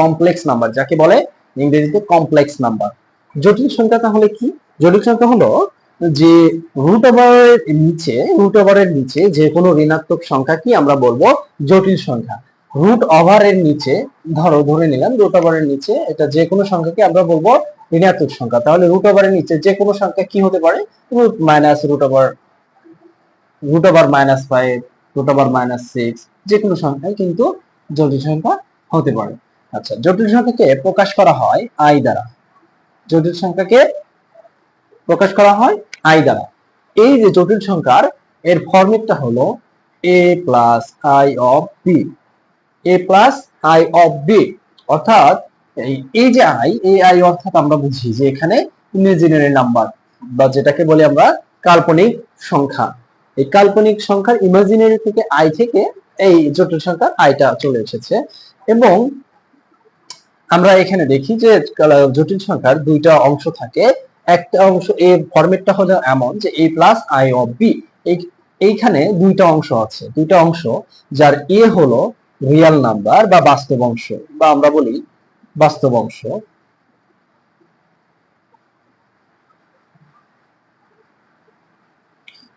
Complex number যাকে বলে ইংরেজিতে কমপ্লেক্স নাম্বার জটিল সংখ্যা তাহলে কি? জটিল সংখ্যা হলো যে রুট ওভারের নিচে রুট ওভারের নিচে যে কোনো ঋণাত্মক সংখ্যা কি আমরা বলব জটিল সংখ্যা। রুট ওভারের নিচে, ধরো, ধরে নিলাম রুট ওভারের নিচে এটা যে কোনো সংখ্যাকে আমরা বলব ঋণাত্মক সংখ্যা। তাহলে রুট ওভারের নিচে যে কোনো সংখ্যা কি হতে পারে? Root minus root over root over minus five root over minus six যে কোনো সংখ্যাই কিন্তু জটিল সংখ্যা হতে পারে। আচ্ছা জটিল সংখ্যাকে প্রকাশ করা হয় আই দ্বারা। জটিল সংখ্যাকে প্রকাশ করা হয় আই দ্বারা। এই যে জটিল সংখ্যার, এর ফর্মেটটা হলো A plus I of B A plus I of B অর্থাৎ এই যে আই এই আই অর্থাৎ আমরা বুঝি যে এখানে ইমেজিনারি নাম্বার বা যেটাকে বলি আমরা কাল্পনিক সংখ্যা। এই কাল্পনিক সংখ্যার ইমাজিনারি থেকে আই থেকে এই জটিল সংখ্যার আইটা চলে এসেছে। এবং আমরা এখানে দেখি যে জটিল সংখ্যার দুইটা অংশ থাকে। একটা অংশ এ ফরম্যাটটা হলো এমন যে A plus I of B এইখানে দুইটা অংশ আছে। দুইটা অংশ যার এ হলো রিয়াল নাম্বার বা বাস্তব অংশ। বা আমরা বলি বাস্তব অংশ।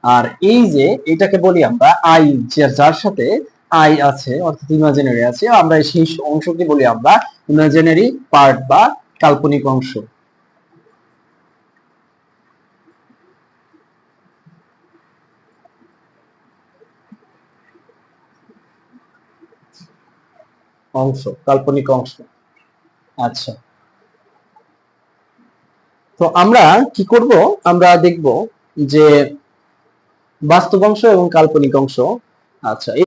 আর এই যে, এটাকে বলি আমরা আই যার সাথে আই আছে, অর্থাৎ ইমাজিনারি আছে, আমরা সেই অংশকে বলি আমরা ইমাজিনারি পার্ট বা কাল্পনিক অংশ। অংশ, কাল্পনিক অংশ। আচ্ছা। তো আমরা কি করব? আমরা দেখব যে বাস্তব অংশ এবং কাল্পনিক অংশ। আচ্ছা